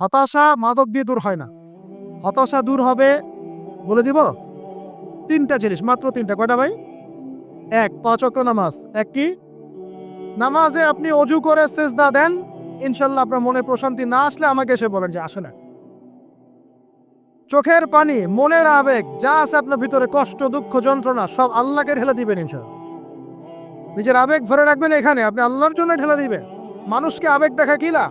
হতাশা মাদক দিয়ে দূর হয় না। হতাশা দূর হবে, বলে দিব তিনটা জিনিস, মাত্র তিনটা। কয়টা ভাই? এক, পাঁচ ওয়াক্ত নামাজ। এক কি? নামাজে আপনি অজু করে শেষ সেজদা দেন, ইনশাল্লাহ আপনার মনে প্রশান্তি না আসলে আমাকে এসে বলেন যে, আসে না। চোখের পানি, মনের আবেগ, যা আছে আপনার ভিতরে, কষ্ট, দুঃখ, যন্ত্রণা, সব আল্লাহকে ঢেলে দিবেন ইনশাল্লাহ। নিজের আবেগ ভরে রাখবেন এখানে, আপনি আল্লাহর জন্য ঢেলে দিবেন। মানুষকে আবেগ দেখা কিলা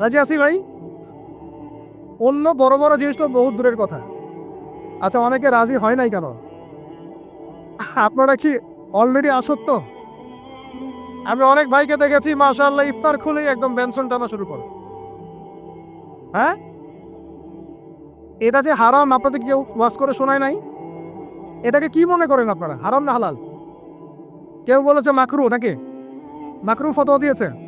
রাজি আছি ভাই? অন্য বড় বড় জিনিস তো বহুত দূরের কথা। আচ্ছা অনেকে রাজি হয় নাই কেন? আপনারা কি অলরেডি আসক্ত? আমি অনেক ভাইকে দেখেছি, মাশাআল্লাহ, ইফতার খুলেই একদম বেনসন টানা শুরু করে। হ্যাঁ? এটা যে হারাম, আপনাদের কেউ ওয়াজ করে শোনায় নাই? এটাকে কি মনে করেন আপনারা? হারাম না হালাল? কেউ বলেছে মাকরু নাকি? মাকরু ফতোয়া দিয়েছে?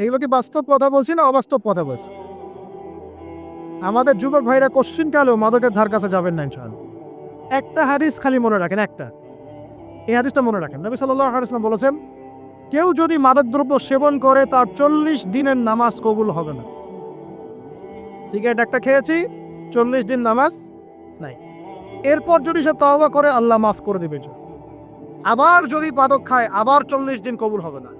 এগুলো কি বাস্তব কথা বলছি না অবাস্তব কথা বলছি? আমাদের যুবক ভাইরা কোশ্চিন কালেও মাদকের ধার কাছে যাবেন না ইনশাআল্লাহ। একটা হাদিস খালি মনে রাখেন, একটা। এই হাদিসটা মনে রাখেন। নবী সাল্লাহ আলাইসলাম বলেছেন, কেউ যদি মাদকদ্রব্য সেবন করে, তার চল্লিশ দিনের নামাজ কবুল হবে না। সিগারেট একটা খেয়েছি, চল্লিশ দিন নামাজ নাই। এরপর যদি সে তওবা করে, আল্লাহ মাফ করে দেবে। আবার যদি মাদক খায়, আবার চল্লিশ দিন কবুল হবে না।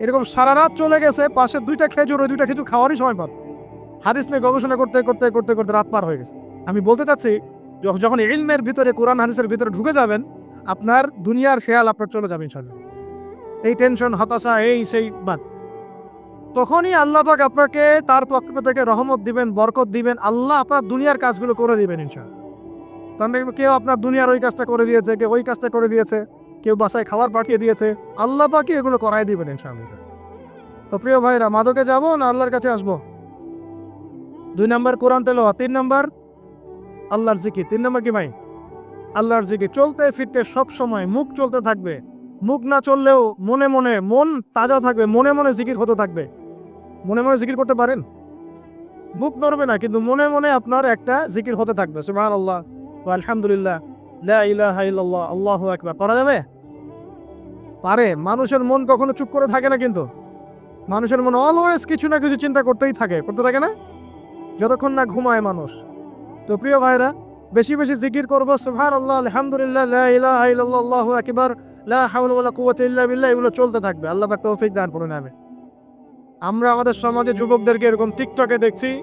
এরকম সারা রাত চলে গেছে, পাশে দুইটা খেজুর, ওই দুইটা খেজুর খাওয়ারই সময় পান হাদিস নিয়ে গবেষণা করতে করতে করতে করতে রাত পার হয়ে গেছে। আমি বলতে চাচ্ছি, যখ- যখন ইলমের ভিতরে, কোরআন হাদিসের ভিতরে ঢুকে যাবেন, আপনার দুনিয়ার খেয়াল আপনার চলে যাবে ইনশাল্লাহ এই টেনশন, হতাশা, এই সেই বাদ। তখনই আল্লাহ পাক আপনাকে তার পক্ষ থেকে রহমত দিবেন, বরকত দিবেন, আল্লাহ আপনার দুনিয়ার কাজগুলো করে দিবেন ইনশাল্লাহ তখন দেখবেন কেউ আপনার দুনিয়ার ওই কাজটা করে দিয়েছে, কেউ ওই কাজটা করে দিয়েছে। কেউ বাসায় খাবার পাঠিয়ে দিয়েছে, আল্লাহ পাকি এগুলো করাই দিবেন ইনশাআল্লাহ। তো প্রিয় ভাইরা, মাদকে যাব না আল্লাহর কাছে আসব? দুই নম্বর কোরআন তেলো তিন নম্বর আল্লাহর জিকির, তিন নম্বর কি ভাই? আল্লাহর জিকির, চলতে ফিরতে সব সময় মুখ চলতে থাকবে, মুখ না চললেও মনে মনে মন তাজা থাকবে, মনে মনে জিকির হতে থাকবে। মনে মনে জিকির করতে পারেন? মুখ নড়বে না, কিন্তু মনে মনে আপনার একটা জিকির হতে থাকবে সুবহান আল্লাহ আলহামদুলিল্লাহ। আল্লাহু আকবার। করা যাবে? পারে। মানুষের মন কখনো চুপ করে থাকে না কিন্তু। মানুষের মন অলওয়েজ কিছু না কিছু চিন্তা করতেই থাকে। করতে থাকে না? যতক্ষণ না ঘুমায় মানুষ। তো প্রিয় ভাইরা, বেশি বেশি জিকির করব। সুবহান আল্লাহ আলহামদুলিল্লাহ বিল্লাহ, এগুলো চলতে থাকবে। আল্লাহ তৌফিক দান করুন আমি আমরা আমাদের সমাজে যুবকদেরকে এরকম টিকটকে দেখছি।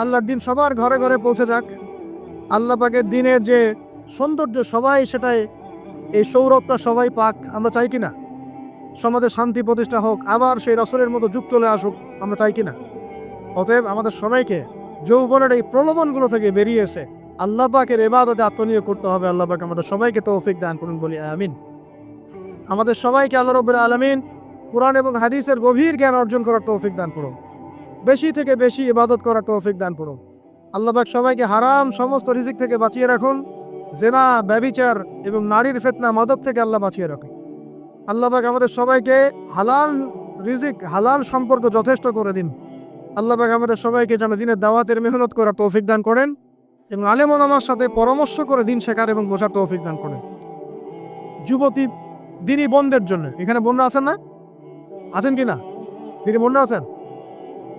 আল্লাহর দিন সবার ঘরে ঘরে পৌঁছে যাক। আল্লাহ পাকের দিনের যে সৌন্দর্য সবাই সেটাই, এই সৌরভটা সবাই পাক, আমরা চাই কিনা? সমাজে শান্তি প্রতিষ্ঠা হোক, আবার সেই রসলের মতো যুগ চলে আসুক, আমরা চাই কিনা? অতএব আমাদের সবাইকে যৌবনের এই প্রলোভনগুলো থেকে বেরিয়ে এসে আল্লাহ পাকের এবাদতে আত্মনিয়োগ করতে হবে। আল্লাহ পাক আমাদের সবাইকে তৌফিক দান করুন, বলি আমিন। আমাদের সবাইকে আল্লাহ রব্বুল আলমিন কোরআন এবং হাদিসের গভীর জ্ঞান অর্জন করার তৌফিক দান করুন। বেশি থেকে বেশি ইবাদত করার তৌফিক দান করুন। আল্লাহ পাক সবাইকে হারাম সমস্ত রিজিক থেকে বাঁচিয়ে রাখুন। জেনা ব্যবিচার এবং নারীর ফেতনা মাদক থেকে আল্লাহ বাঁচিয়ে রাখুন। আল্লাহ পাক আমাদের সবাইকে হালাল রিজিক, হালাল সম্পর্ক যথেষ্ট করে দিন। আল্লাহ পাক আমাদের সবাইকে যেন দিনের দাওয়াতের মেহনত করার তৌফিক দান করেন এবং আলেমন আমার সাথে পরামর্শ করে দিন শেখার এবং বোঝার তৌফিক দান করেন। যুবতী দিনই বোনদের জন্য। এখানে বোনরা আছেন না? আছেন কি না? দিদি বোনরা আছেন?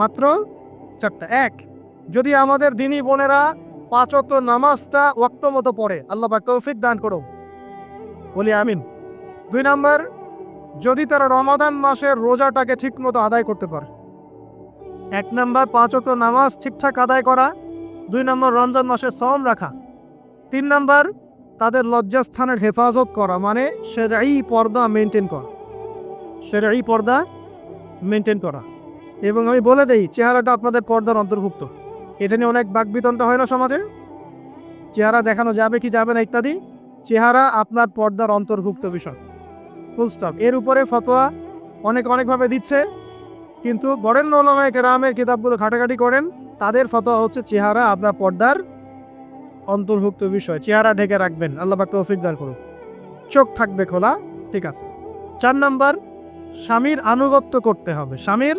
মাত্র চারটা। এক, যদি আমাদের দিনী বোনেরা পাঁচ অক্ত নামাজটা ওক্ত মতো পড়ে, আল্লাহ তৌফিক দান করো বলি আমিন। দুই নাম্বার, যদি তারা রমাদান মাসের রোজাটাকে ঠিক মতো আদায় করতে পারে। এক নাম্বার, পাঁচ অক্ত নামাজ ঠিকঠাক আদায় করা। দুই নম্বর, রমজান মাসে সম রাখা। তিন নাম্বার, তাদের লজ্জাস্থানের হেফাজত করা মানে সেরাই পর্দা মেনটেন করা। সেরাই পর্দা মেনটেন করা। এবং আমি বলে দেই, চেহারাটা আপনাদের পর্দার অন্তর্ভুক্ত। এটা নিয়ে অনেক বাকবিতনটা হয় না সমাজে? চেহারা দেখানো যাবে কি যাবে না ইত্যাদি? চেহারা আপনার পর্দার অন্তর্ভুক্ত বিষয়। ফুল স্টপ এর উপরে ফতোয়া অনেক অনেকভাবে দিচ্ছে, কিন্তু বরেণ্য ওলামায় কেরামের কিতাবগুলো ঘাটাঘাটি করেন, তাদের ফতোয়া হচ্ছে চেহারা আপনার পর্দার অন্তর্ভুক্ত বিষয়। চেহারা ঢেকে রাখবেন। আল্লাহ পাক করুন। চোখ থাকবে খোলা, ঠিক আছে। চার নাম্বার, স্বামীর আনুগত্য করতে হবে। স্বামীর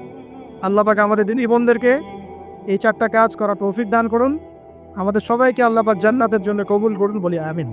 আল্লাহ পাক আমাদের দিনী বোনদেরকে এই চারটা কাজ করা তৌফিক দান করুন। আমাদের সবাইকে আল্লাহ পাক জান্নাতের জন্য কবুল করুন বলি আমিন।